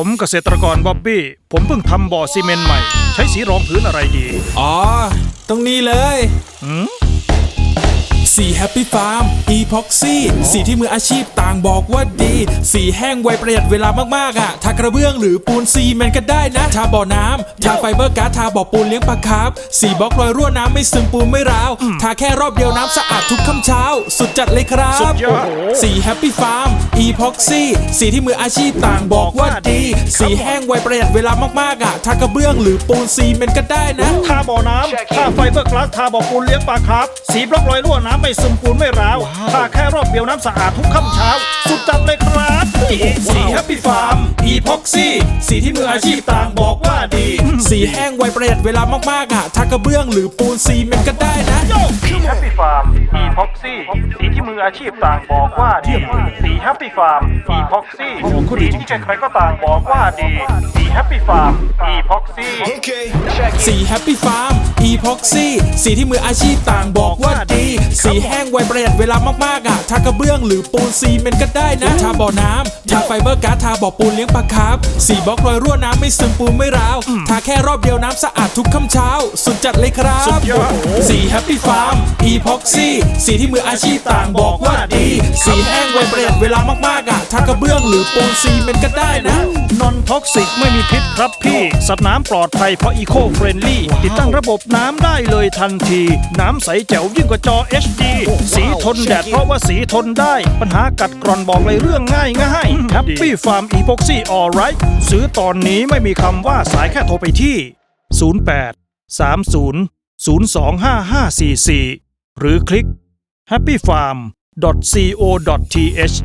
ผมเกษตรกรบ๊อบบี้ ผมเพิ่งทำบ่อซีเมนต์ใหม่ ใช้สีรองพื้นอะไรดี อ๋อ ตรงนี้เลยหืม สีแฮปปี้ฟาร์มอีพ็อกซี่สีที่มืออาชีพต่างบอกว่าดี สีแห้งไวประหยัดเวลามากๆอะทากระเบื้องหรือปูนซีเมนต์ก็ได้นะ ทาบ่อน้ำทาไฟเบอร์การ์ดทาบ่อปูนเลี้ยงปลาคาร์ฟสีบล็อกรอยรั่วน้ำไม่ซึมปูนไม่ร้าว ทาแค่รอบเดียวน้ำสะอาดทุกค่ำเช้า สุดจัดเลยครับสุดยอด สีแฮปปี้ฟาร์มอีพ็อกซี่สีที่มืออาชีพต่างบอกว่าดี สีแห้งไวประหยัดเวลามากๆอะทากระเบื้องหรือปูนซีเมนต์ก็ได้นะทาบ่อน้ำทาไฟเบอร์กลาสทาบ่อปูนเลี้ยงปลาครับ สีบล็อกรอยรั่วน้ำไม่ซึมปูนไม่ร้าวทาแค่รอบเดียวน้ำสะอาดทุกค่ำเช้า สุดจัดเลยครับสีแฮปปี้ฟาร์มอีพ็อกซี่สีที่มืออาชีพต่างบอกว่าดี สีแห้งไวป ระหยัดเวลามากๆอะทากระเบื้องหรือปูนซีเมนต์ก็ได้นะสีแฮปปี้ฟาร์มอีพ็อกซี่สีที่มืออาชีพต่างบอกว่าดีสีแฮปปี้ฟาร์มอีพ็อกซี่สีที่ใครๆก็ต่างบอกว่าดี สีแฮปปี้ฟาร์มอีพ็อกซี่สีแฮปปี้ฟาร์มอีพ็อกซี่สีที่มืออาชีพต่างบอกว่าดี สีแห้งไวประหยัดเวลามากๆอะทากระเบื้องหรือปูนซีเมนต์ก็ได้นะ ทาบ่อน้ำทาไฟเบอร์การ์ดทาบ่อปูนเลี้ยงปลาคาร์ฟสีบล็อกรอยรั่วน้ำไม่ซึมปูนไม่ร้าว ทาแค่รอบเดียวน้ำสะอาดทุกค่ำเช้า สุดจัดเลยครับสุดยอดสีแฮปปี้ฟาร์มอีพ็อกซี่สีที่มืออาชีพต่างบอกว่าดี สีแห้งไวประหยัดเวลามากๆอะทากระเบื้องหรือปูนซีเมนต์ก็ได้นะ นอนท็อกซิกไม่มีพิษครับพี่ สัตว์น้ำปลอดภัยเพราะอีโคเฟรนลี่ ติดตั้งระบบน้ำได้เลยทันที น้ำใสแจ๋วยิ่งกว่าจอ HD สีทนแดดเพราะว่าสีทนได้ ปัญหากัดกร่อนบอกเลยเรื่องง่ายง่ายแฮปปี้ฟาร์มอีพ็อกซี่ออไรซื้อตอนนี้ไม่มีคำว่าสายแค่โทรไปที่ 08 30 025544 หรือคลิก happyfarm.co.th